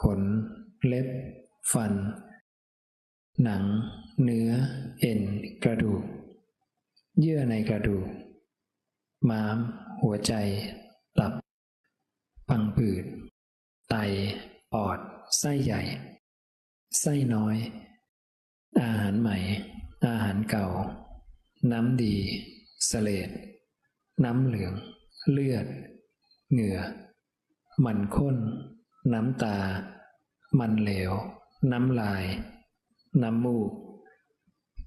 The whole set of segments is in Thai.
ขน เล็บ ฟัน หนัง เนื้อ เอ็น กระดูก เยื่อในกระดูก ม้าม หัวใจ ตับพังผืด ไต ปอด ไส้ใหญ่ ไส้น้อย อาหารใหม่ อาหารเก่า น้ำดีเสเลดน้ำเหลือง เลือด เหงื่อ มันข้น น้ำตา มันเหลว น้ำลาย น้ำมูก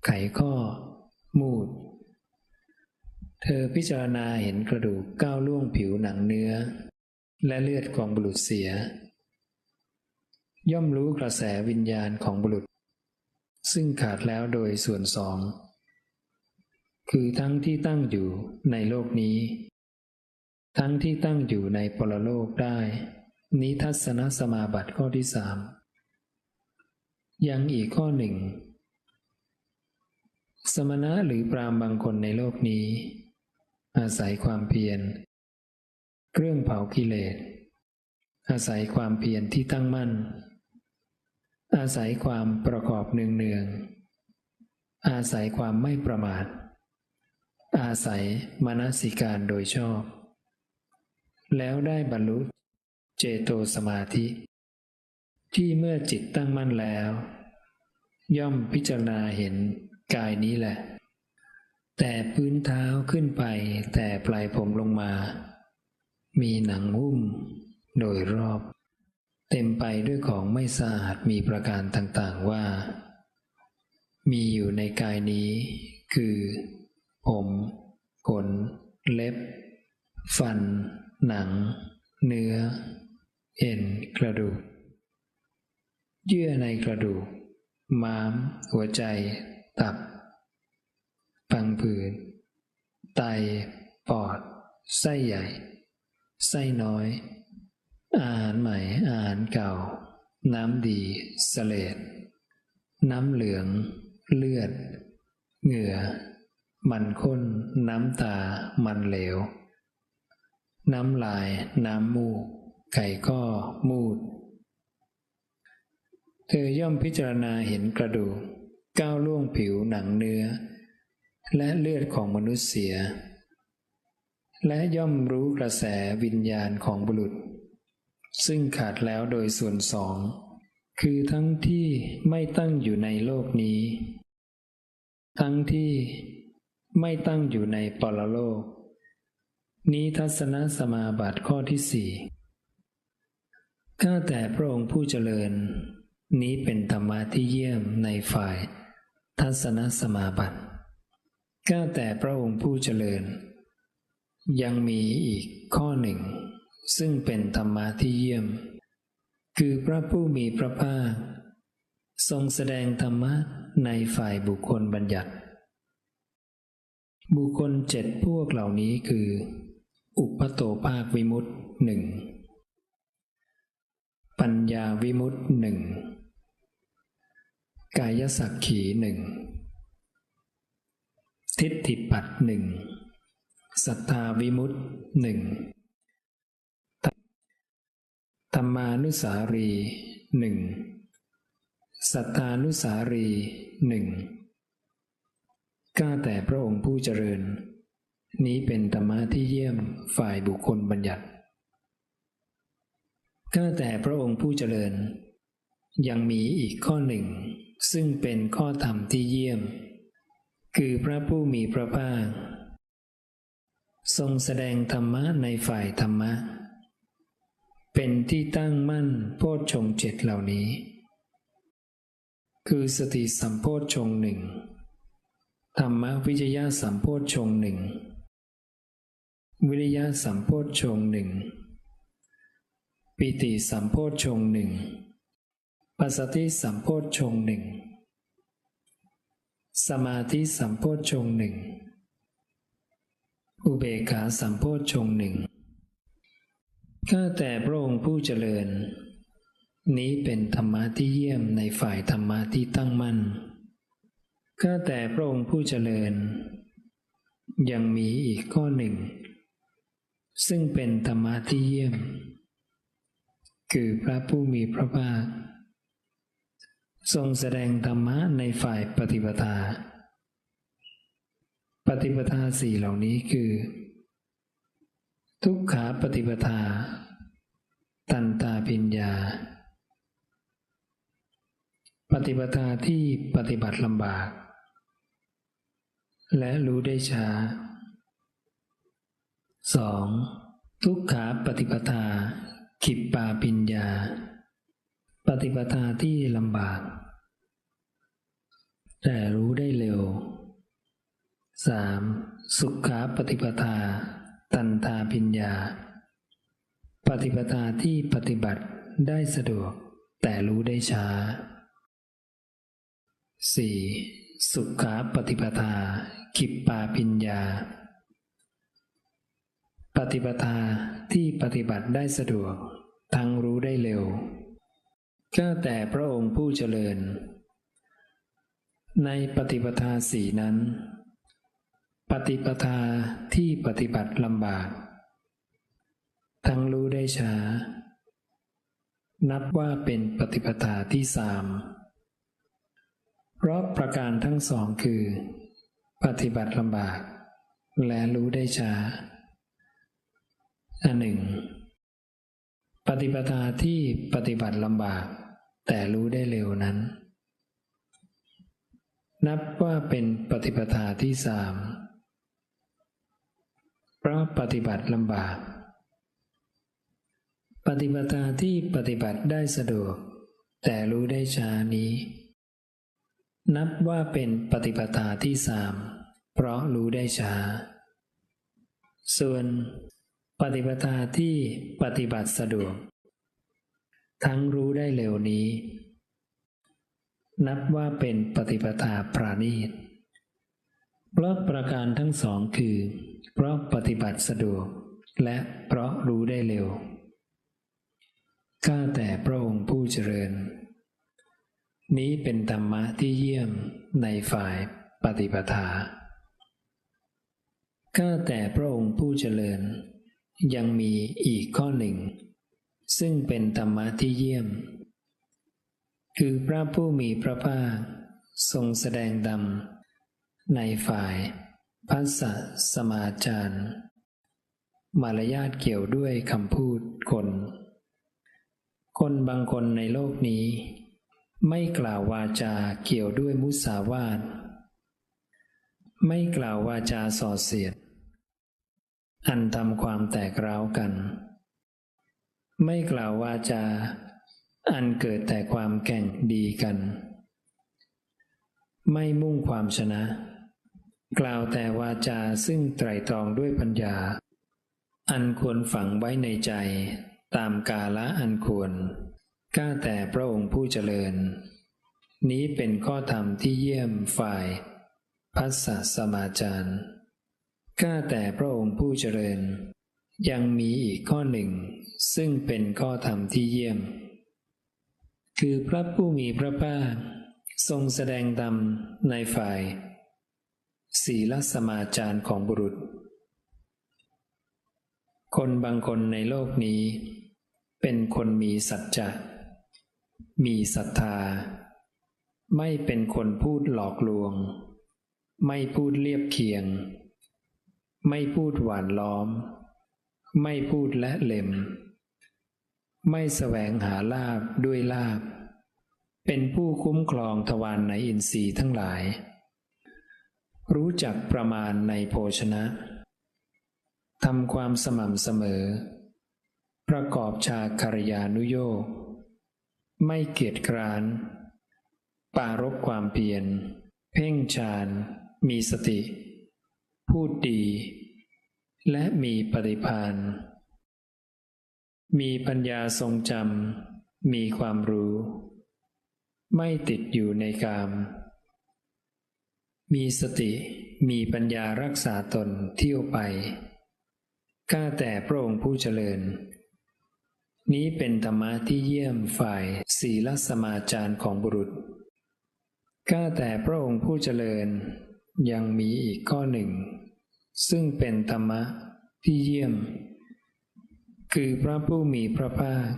ไขข้อ มูด เธอพิจารณาเห็นกระดูกก้าวล่วงผิวหนังเนื้อ และเลือดของบุรุษเสีย ย่อมรู้กระแสวิญญาณของบุรุษ ซึ่งขาดแล้วโดยส่วนสอง คือทั้งที่ตั้งอยู่ในโลกนี้ ทั้งที่ตั้งอยู่ในปรโลกได้ นิทัศนสมาบัติข้อที่สามยังอีกข้อหนึ่ง สมณะหรือปรามบางคนในโลกนี้ อาศัยความเพียรเครื่องเผากิเลส อาศัยความเพียรที่ตั้งมั่น อาศัยความประกอบเนืองๆอาศัยความไม่ประมาท อาศัยมนสิการโดยชอบ แล้วได้บรรลุ เจโตสมาธิ ที่เมื่อจิตตั้งมั่นแล้ว ย่อมพิจารณาเห็นกายนี้แหละ แต่พื้นเท้าขึ้นไปแต่ปลายผมลงมา มีหนังหุ้ม โดยรอบ เต็มไปด้วยของไม่สะอาดมีประการต่างๆว่า มีอยู่ในกายนี้ คือ ผมขนเล็บ ฟัน หนัง เนื้อ เอ็นกระดูก เยื่อในกระดูก ม้าม หัวใจ ตับพังผืดไต ปอด ไส้ใหญ่ ไส้น้อย อาหารใหม่ อาหารเก่า น้ำดีเสเลดน้ำเหลือง เลือด เหงื่อ มันข้น น้ำตา มันเหลว น้ำลาย น้ำมูก ไข่ข้อมูด เธอย่อมพิจารณาเห็นกระดูก ก้าวล่วงผิวหนังเนื้อ และเลือดของมนุษย์เสีย และย่อมรู้กระแสวิญญาณของบุรุษ ซึ่งขาดแล้วโดยส่วนสอง คือทั้งที่ไม่ตั้งอยู่ในโลกนี้ ทั้งที่ไม่ตั้งอยู่ในปรโลก นี้ทัศนสมาบัติข้อที่สี่ ข้าแต่พระองค์ผู้เจริญ นี้เป็นธรรมะที่เยี่ยมในฝ่าย ทัศนสมาบัติข้าแต่พระองค์ผู้เจริญ ยังมีอีกข้อหนึ่ง ซึ่งเป็นธรรมะที่เยี่ยม คือพระผู้มีพระภาค ทรงแสดงธรรมะในฝ่ายบุคคลบัญญัติ บุคคลเจ็ดพวกเหล่านี้คือ อุปโตภาควิมุตติหนึ่ง ปัญญาวิมุตติหนึ่งกายสักขีหนึ่งทิฏฐิปัตหนึ่งสัทธาวิมุตติหนึ่งธรรมานุสารีหนึ่งสัทธานุสารีหนึ่งก้าแต่พระองค์ผู้เจริญ นี้เป็นธรรมะที่เยี่ยมฝ่ายบุคคลบัญญัติ ข้าแต่พระองค์ผู้เจริญ ยังมีอีกข้อหนึ่ง ซึ่งเป็นข้อธรรมที่เยี่ยม คือพระผู้มีพระภาค ทรงแสดงธรรมะในฝ่ายธรรมะ เป็นที่ตั้งมั่นโพชฌงเจ็ดเหล่านี้ คือสติสัมโพชฌงหนึ่งธรรมวิจยะสัมโพชฌงหนึ่งวิริยะสัมโพชฌงหนึ่ง ปิติสัมโพชฌงค์หนึ่งปัสสติสัมโพชฌงค์หนึ่ง สมาธิสัมโพชฌงค์หนึ่ง อุเบกขาสัมโพชฌงค์หนึ่งข้าแต่พระองค์ผู้เจริญ นี้เป็นธรรมะที่เยี่ยมในฝ่ายธรรมะที่ตั้งมั่นข้าแต่พระองค์ผู้เจริญ ยังมีอีกข้อหนึ่ง ซึ่งเป็นธรรมะที่เยี่ยม คือพระผู้มีพระภาค ทรงแสดงธรรมะในฝ่ายปฏิปทา ปฏิปทาสี่เหล่านี้คือ ทุกขาปฏิปทา ตันตาปิญญา ปฏิปทาที่ปฏิบัติลำบาก และรู้ได้ช้า 2. ทุกขาปฏิปทา ขิปปาปิญญา ปฏิปทาที่ลำบาก แต่รู้ได้เร็ว 3. สุขาปฏิปทา ตันทาปิญญา ปฏิปทาที่ปฏิบัติได้สะดวก แต่รู้ได้ช้า 4. สุขาปฏิปทาขิปปาปิญญา ปฏิปทาที่ปฏิบัติได้สะดวก ทั้งรู้ได้เร็วก็แต่พระองค์ผู้เจริญ ในปฏิปทาสี่นั้น ปฏิปทาที่ปฏิบัติลำบาก ทั้งรู้ได้ช้า นับว่าเป็นปฏิปทาที่สามเพราะประการทั้งสองคือ ปฏิบัติลำบาก และรู้ได้ช้า อันหนึ่ง ปฏิปทาที่ปฏิบัติลำบาก แต่รู้ได้เร็วนั้น นับว่าเป็นปฏิปทาที่สามเพราะปฏิบัติลำบาก ปฏิปทาที่ปฏิบัติได้สะดวก แต่รู้ได้ช้านี้ นับว่าเป็นปฏิปทาที่สามเพราะรู้ได้ช้า ส่วน ปฏิปทาที่ปฏิบัติสะดวก ทั้งรู้ได้เร็วนี้ นับว่าเป็นปฏิปทาปราณีตเพราะประการทั้งสองคือ เพราะปฏิบัติสะดวก และเพราะรู้ได้เร็ว ข้าแต่พระองค์ผู้เจริญ นี้เป็นธรรมะที่เยี่ยมในฝ่ายปฏิปทา ข้าแต่พระองค์ผู้เจริญ ยังมีอีกข้อหนึ่ง ซึ่งเป็นธรรมะที่เยี่ยม คือพระผู้มีพระภาค ทรงแสดงดำในฝ่ายพัสสะสมาจารมารยาทเกี่ยวด้วยคำพูดคน คนบางคนในโลกนี้ ไม่กล่าววาจาเกี่ยวด้วยมุสาวาท ไม่กล่าววาจาส่อเสียด อันทำความแตกร้าวกัน ไม่กล่าววาจา อันเกิดแต่ความแข่งดีกัน ไม่มุ่งความชนะ กล่าวแต่วาจาซึ่งไตรตรองด้วยปัญญา อันควรฝังไว้ในใจตามกาละอันควรก้าแต่พระองค์ผู้เจริญ นี้เป็นข้อธรรมที่เยี่ยมฝ่าย พัสสะสมาจาร ก้าแต่พระองค์ผู้เจริญ ยังมีอีกข้อหนึ่ง ซึ่งเป็นข้อธรรมที่เยี่ยม คือพระผู้มีพระภาคทรงแสดงธรรมในฝ่าย ศีลสมาจารของบุรุษ คนบางคนในโลกนี้ เป็นคนมีสัจจะมีศรัทธา ไม่เป็นคนพูดหลอกลวง ไม่พูดเลียบเคียง ไม่พูดหวานล้อม ไม่พูดและเล็ม ไม่แสวงหาลาบด้วยลาบ เป็นผู้คุ้มครองทวารในอินทรีย์ทั้งหลาย รู้จักประมาณในโภชนะทำความสม่ำเสมอ ประกอบชาคารยานุโยกไม่เกียจคร้าน ปารบความเพียร เพ่งฌาน มีสติ พูดดี และมีปฏิพานมีปัญญาทรงจำ มีความรู้ ไม่ติดอยู่ในกาม มีสติ มีปัญญารักษาตนเที่ยวไปข้าแต่พระองค์ผู้เจริญ นี้เป็นธรรมะที่เยี่ยมฝ่ายศีลสมาจารของบุรุษข้าแต่พระองค์ผู้เจริญ ยังมีอีกข้อหนึ่ง ซึ่งเป็นธรรมะที่เยี่ยม คือพระผู้มีพระภาค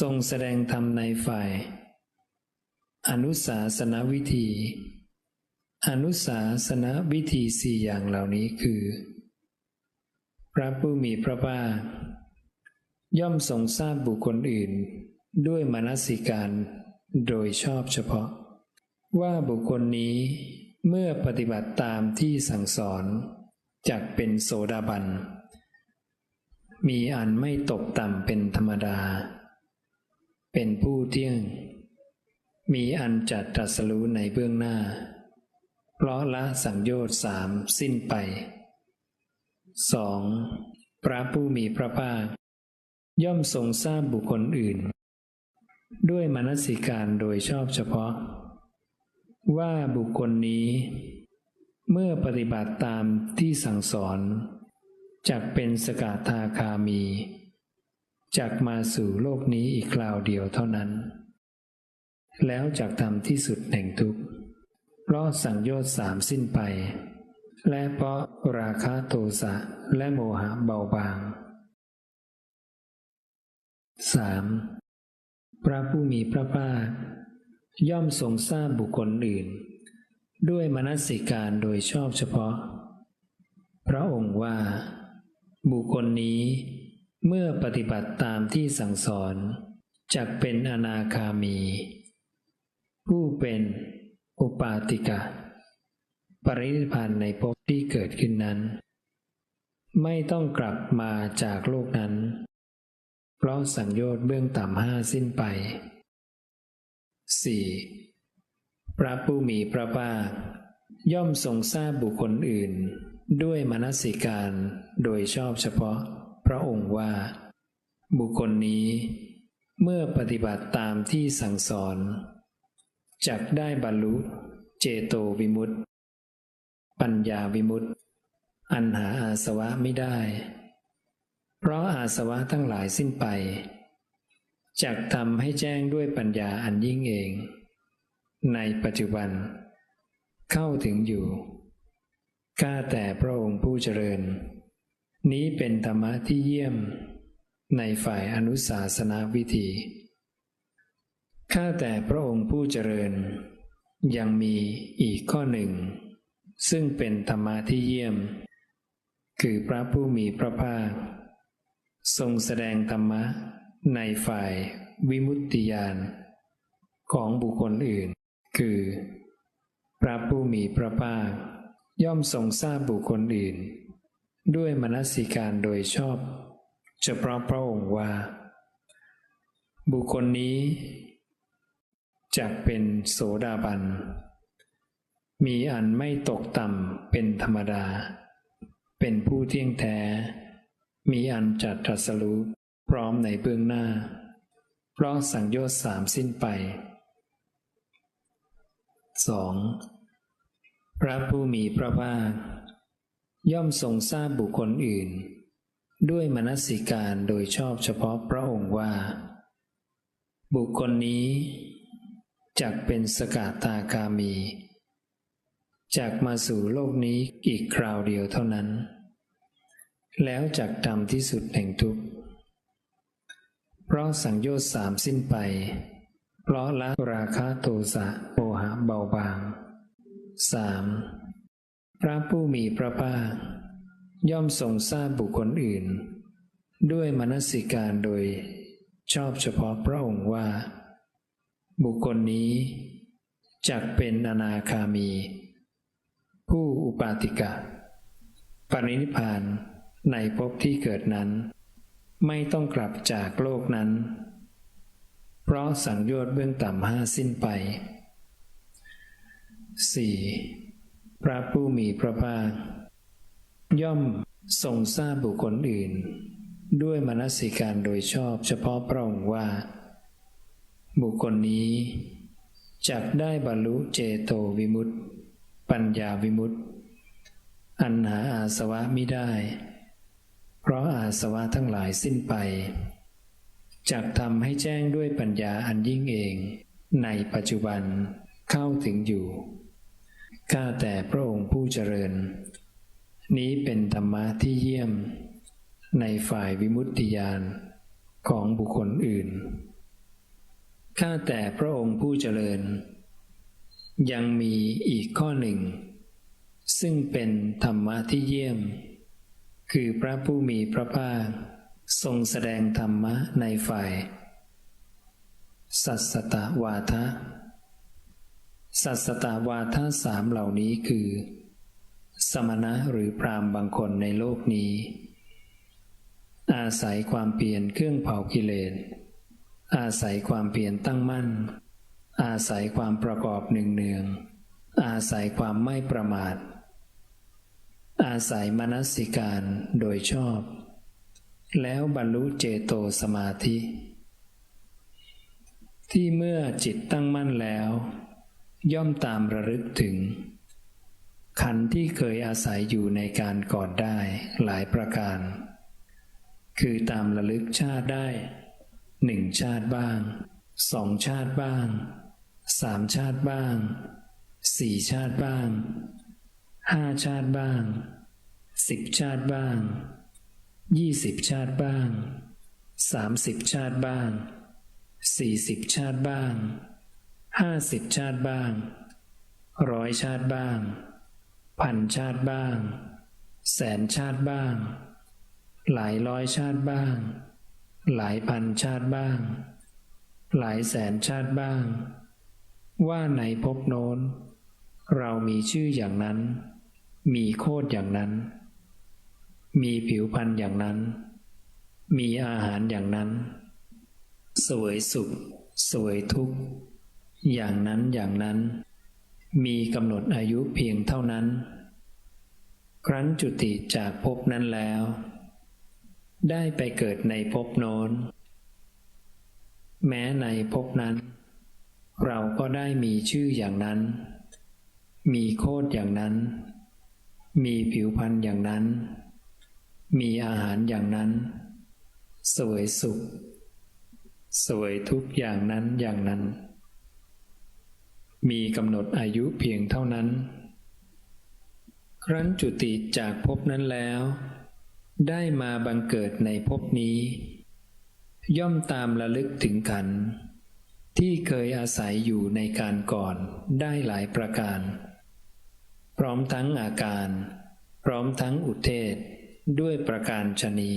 ทรงแสดงธรรมในฝ่าย อนุสาสนวิธี อนุสาสนวิธีสี่อย่างเหล่านี้คือ พระผู้มีพระภาค ย่อมทรงทราบบุคคลอื่นด้วยมนสิการโดยชอบเฉพาะ ว่าบุคคลนี้ เมื่อปฏิบัติตามที่สั่งสอนจักเป็นโสดาบัน มีอันไม่ตกต่ำเป็นธรรมดา เป็นผู้เที่ยง มีอันจัดตรัสรู้ในเบื้องหน้า เพราะละสังโยชน์สามสิ้นไป 2. พระผู้มีพระภาค ย่อมทรงทราบบุคคลอื่น ด้วยมนสิการโดยชอบเฉพาะ ว่าบุคคลนี้ เมื่อปฏิบัติตามที่สั่งสอนจักเป็นสกทาคามีจักมาสู่โลกนี้อีกคราวเดียวเท่านั้น แล้วจักทำที่สุดแห่งทุกข์เพราะสังโยชน์สามสิ้นไป และเพราะราคะโทสะและโมหะเบาบาง 3. พระผู้มีพระภาค ย่อมทรงทราบบุคคลอื่น ด้วยมนสิการโดยชอบเฉพาะ พระองค์ว่า บุคคลนี้เมื่อปฏิบัติตามที่สั่งสอนจักเป็นอนาคามี ผู้เป็นอุปาติกะ ปรินิพานในภพที่เกิดขึ้นนั้น ไม่ต้องกลับมาจากโลกนั้น เพราะสังโยชน์เบื้องต่ำห้าสิ้นไป 4. พระผู้มีพระภาค ย่อมทรงทราบบุคคลอื่น ด้วยมนสิการโดยชอบเฉพาะ พระองค์ว่า บุคคลนี้ เมื่อปฏิบัติตามที่สั่งสอนจักได้บรรลุเจโตวิมุตติ ปัญญาวิมุตติ อันหาอาสวะไม่ได้ เพราะอาสวะทั้งหลายสิ้นไป จักทำให้แจ้งด้วยปัญญาอันยิ่งเอง ในปัจจุบัน เข้าถึงอยู่ข้าแต่พระองค์ผู้เจริญ นี้เป็นธรรมะที่เยี่ยม ในฝ่ายอนุสาสนาวิธีข้าแต่พระองค์ผู้เจริญ ยังมีอีกข้อหนึ่ง ซึ่งเป็นธรรมะที่เยี่ยม คือพระผู้มีพระภาค ทรงแสดงธรรมะ ในฝ่ายวิมุตติยานของบุคคลอื่น คือ พระผู้มีพระภาคย่อมทรงทราบบุคคลอื่น ด้วยมนสิการโดยชอบ เฉพาะพระองค์ว่า บุคคลนี้จักเป็นโสดาบัน มีอันไม่ตกต่ำเป็นธรรมดา เป็นผู้เที่ยงแท้ มีอันจัดตรัสรู้ พร้อมในเบื้องหน้า เพราะสังโยชน์สามสิ้นไป 2. พระผู้มีพระภาค ย่อมทรงทราบบุคคลอื่น ด้วยมนสิการโดยชอบเฉพาะพระองค์ว่า บุคคลนี้จักเป็นสกาตาคามีจักมาสู่โลกนี้อีกคราวเดียวเท่านั้น แล้วจักทำที่สุดแห่งทุกข์ เพราะสังโยชน์สามสิ้นไป เพราะละราคะโทสะโมหะเบาบาง 3. พระผู้มีพระภาค ย่อมทรงทราบบุคคลอื่น ด้วยมนสิการโดย ชอบเฉพาะพระองค์ว่า บุคคลนี้จักเป็นอนาคามี ผู้อุปาติกะ ปรินิพานในภพที่เกิดนั้น ไม่ต้องกลับจากโลกนั้น เพราะสังโยชน์เบื้องต่ำห้าสิ้นไป 4. พระผู้มีพระภาค ย่อมทรงทราบบุคคลอื่น ด้วยมนสิการโดยชอบเฉพาะพระองค์ว่า บุคคลนี้จักได้บรรลุเจโตวิมุตติ ปัญญาวิมุตติ อันหาอาสวะมิได้ เพราะอาสวะทั้งหลายสิ้นไปจักทำให้แจ้งด้วยปัญญาอันยิ่งเอง ในปัจจุบันเข้าถึงอยู่ ข้าแต่พระองค์ผู้เจริญ นี้เป็นธรรมะที่เยี่ยม ในฝ่ายวิมุตติยานของบุคคลอื่น ข้าแต่พระองค์ผู้เจริญ ยังมีอีกข้อหนึ่ง ซึ่งเป็นธรรมะที่เยี่ยม คือพระผู้มีพระภาค ทรงแสดงธรรมะในฝ่าย สัสตวาทะ สัสตวาทะสามเหล่านี้คือ สมณะหรือพรามบางคนในโลกนี้ อาศัยความเปลี่ยนเครื่องเผากิเลส อาศัยความเปลี่ยนตั้งมั่น อาศัยความประกอบหนึ่งเนือง อาศัยความไม่ประมาท อาศัยมนสิการโดยชอบ แล้วบรรลุเจโตสมาธิ ที่เมื่อจิตตั้งมั่นแล้ว ย่อมตามระลึกถึง ขันธ์ที่เคยอาศัยอยู่ในการก่อนได้หลายประการ คือตามระลึกชาติได้หนึ่งชาติบ้างสองชาติบ้างสามชาติบ้างสี่ชาติบ้าง ห้าชาติบ้างสิบชาติบ้างยี่สิบชาติบ้างสามสิบชาติบ้างสี่สิบชาติบ้างห้าสิบชาติบ้างร้อยชาติบ้างพันชาติบ้าง แสนชาติบ้าง หลายร้อยชาติบ้าง หลายพันชาติบ้าง หลายแสนชาติบ้าง ว่าในภพโน้น เรามีชื่ออย่างนั้น มีโคดอย่างนั้น มีผิวพันธ์อย่างนั้น มีอาหารอย่างนั้น สวยสุข สวยทุกข์ อย่างนั้นอย่างนั้น มีกำหนดอายุเพียงเท่านั้น ครั้นจุติจากภพนั้นแล้ว ได้ไปเกิดในภพโน้น แม้ในภพนั้น เราก็ได้มีชื่ออย่างนั้น มีโคดอย่างนั้น มีผิวพรรณอย่างนั้น มีอาหารอย่างนั้น สวยสุข สวยทุกอย่างนั้นอย่างนั้น มีกำหนดอายุเพียงเท่านั้น ครั้นจุติจากภพนั้นแล้ว ได้มาบังเกิดในภพนี้ ย่อมตามระลึกถึงขัน ที่เคยอาศัยอยู่ในการก่อนได้หลายประการ พร้อมทั้งอาการ พร้อมทั้งอุเทศ ด้วยประการชนี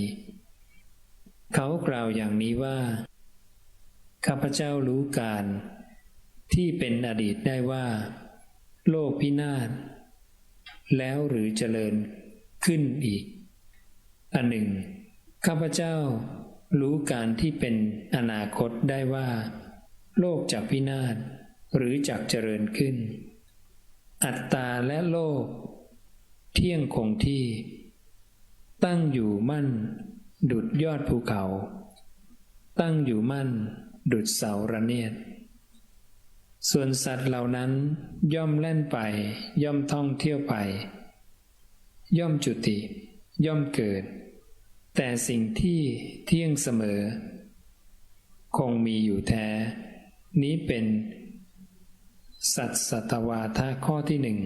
เขากล่าวอย่างนี้ว่า ข้าพเจ้ารู้การ ที่เป็นอดีตได้ว่า โลกพินาศแล้วหรือเจริญขึ้นอีก อันหนึ่ง ข้าพเจ้ารู้การที่เป็นอนาคตได้ว่า โลกจากพินาศหรือจากเจริญขึ้น อัตตาและโลก เที่ยงคงที่ ตั้งอยู่มั่น ดุดยอดภูเขา ตั้งอยู่มั่น ดุดเสาระเนียด ส่วนสัตว์เหล่านั้นย่อมแล่นไป ย่อมท่องเที่ยวไป ย่อมจุติ ย่อมเกิด แต่สิ่งที่เที่ยงเสมอ คงมีอยู่แท้ นี้เป็น สัตสตวาทะข้อที่หนึ่ง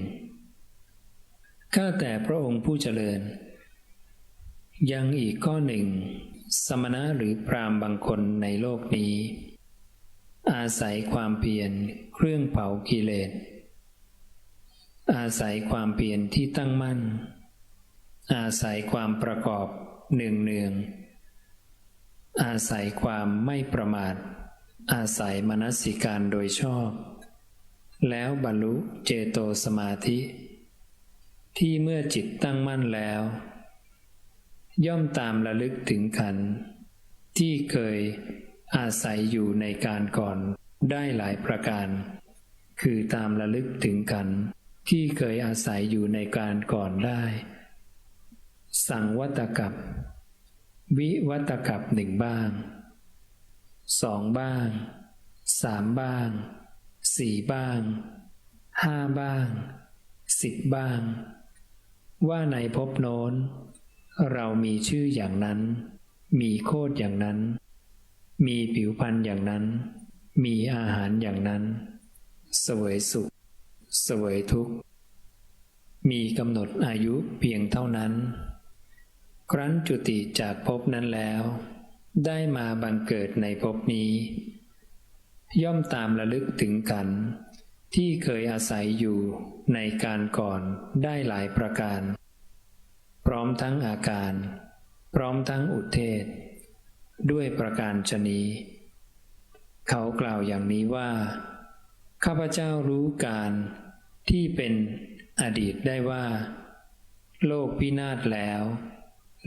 ข้าแต่พระองค์ผู้เจริญ ยังอีกข้อหนึ่ง สมณะหรือพรามบางคนในโลกนี้ อาศัยความเพียรเครื่องเผากิเลส อาศัยความเพียรที่ตั้งมั่น อาศัยความประกอบเนืองเนืองอาศัยความไม่ประมาท อาศัยมนสิการโดยชอบ แล้วบรรลุเจโตสมาธิ ที่เมื่อจิตตั้งมั่นแล้ว ย่อมตามระลึกถึงขันที่เคยอาศัยอยู่ในการก่อนได้หลายประการ คือตามระลึกถึงขันที่เคยอาศัยอยู่ในการก่อนได้ สังวัตกับ วิวัตกับหนึ่งบ้างสองบ้างสามบ้าง สี่บ้างห้าบ้างสิบบ้าง ว่าในภพโน้น เรามีชื่ออย่างนั้น มีโคดอย่างนั้น มีผิวพรรณอย่างนั้น มีอาหารอย่างนั้น สวยสุข สวยทุกข์ มีกำหนดอายุเพียงเท่านั้น ครั้นจุติจากภพนั้นแล้ว ได้มาบังเกิดในภพนี้ ย่อมตามระลึกถึงกัน ที่เคยอาศัยอยู่ในการก่อนได้หลายประการ พร้อมทั้งอาการ พร้อมทั้งอุเทศ ด้วยประการชนีเขากล่าวอย่างนี้ว่า ข้าพเจ้ารู้การที่เป็นอดีตได้ว่า โลกพินาศแล้ว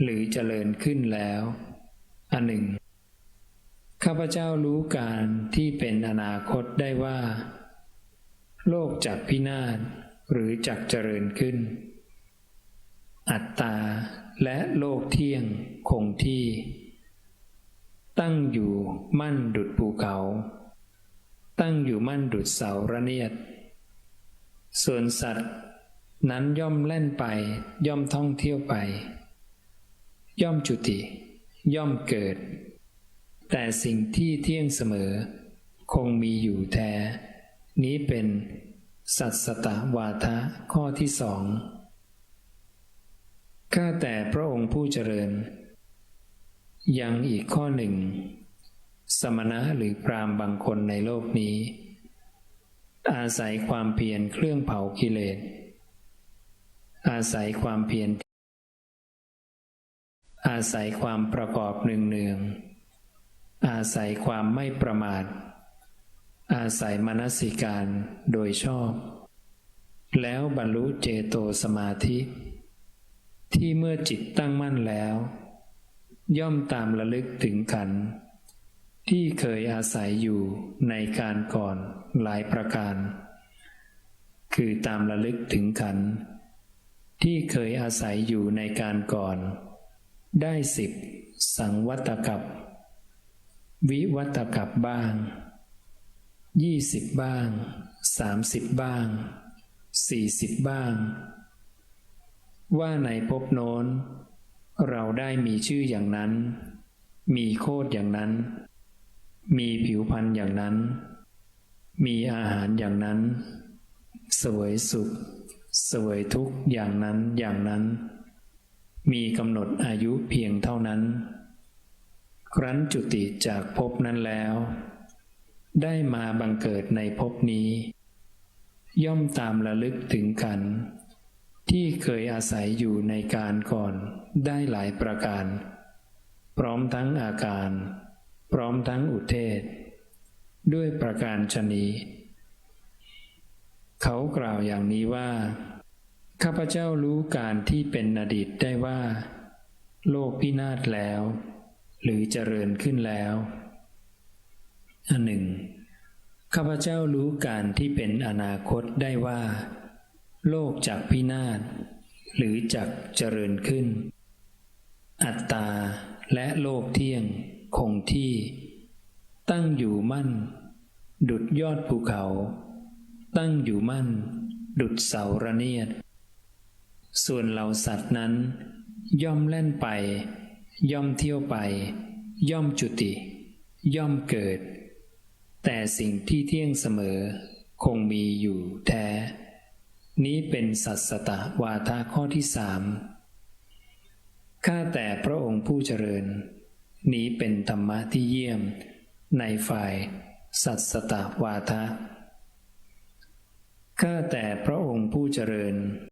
หรือเจริญขึ้นแล้ว อันหนึ่ง ข้าพเจ้ารู้การที่เป็นอนาคตได้ว่า โลกจักพินาศหรือจักเจริญขึ้น อัตตาและโลกเที่ยงคงที่ ตั้งอยู่มั่นดุดภูเขา ตั้งอยู่มั่นดุดเสาระเนียด ส่วนสัตว์นั้นย่อมแล่นไปย่อมท่องเที่ยวไป ย่อมจุติ ย่อมเกิด แต่สิ่งที่เที่ยงเสมอ คงมีอยู่แท้ นี้เป็นสัตสตวาทะข้อที่สองข้าแต่พระองค์ผู้เจริญ ยังอีกข้อหนึ่ง สมณะหรือพรามบางคนในโลกนี้ อาศัยความเพียรเครื่องเผากิเลส อาศัยความเพียรอาศัยความประกอบหนึ่งเนืองอ อาศัยความไม่ประมาท อาศัยมนสิการโดยชอบ แล้วบรรลุเจโตสมาธิ ที่เมื่อจิตตั้งมั่นแล้ว ย่อมตามระลึกถึงขัน ที่เคยอาศัยอยู่ในการก่อนหลายประการ คือตามระลึกถึงขัน ที่เคยอาศัยอยู่ในการก่อน ได้สิบสังวัตกับ วิวัตกับบ้างยี่สิบบ้างสามสิบบ้างสี่สิบบ้าง ว่าในภพโน้น เราได้มีชื่ออย่างนั้น มีโคดอย่างนั้น มีผิวพรรณอย่างนั้น มีอาหารอย่างนั้น สวยสุข สวยทุกอย่างนั้นอย่างนั้น มีกำหนดอายุเพียงเท่านั้น ครั้นจุติจากภพนั้นแล้ว ได้มาบังเกิดในภพนี้ ย่อมตามระลึกถึงขัน ที่เคยอาศัยอยู่ในการก่อนได้หลายประการ พร้อมทั้งอาการ พร้อมทั้งอุเทศ ด้วยประการชนีเขากล่าวอย่างนี้ว่า ข้าพเจ้ารู้การที่เป็นอดีตได้ว่า โลกพินาศแล้ว หรือเจริญขึ้นแล้ว อันหนึ่ง ข้าพเจ้ารู้การที่เป็นอนาคตได้ว่า โลกจักพินาศหรือจักเจริญขึ้น อัตตาและโลกเที่ยงคงที่ ตั้งอยู่มั่น ดุดยอดภูเขา ตั้งอยู่มั่น ดุดเสาระเนียด ส่วนเหล่าสัตว์นั้น ย่อมแล่นไป ย่อมเที่ยวไป ย่อมจุติ ย่อมเกิด แต่สิ่งที่เที่ยงเสมอ คงมีอยู่แท้ นี้เป็นสัตสตวาทาข้อที่สามข้าแต่พระองค์ผู้เจริญ นี้เป็นธรรมะที่เยี่ยม ในฝ่าย สัตสตวาทะข้าแต่พระองค์ผู้เจริญ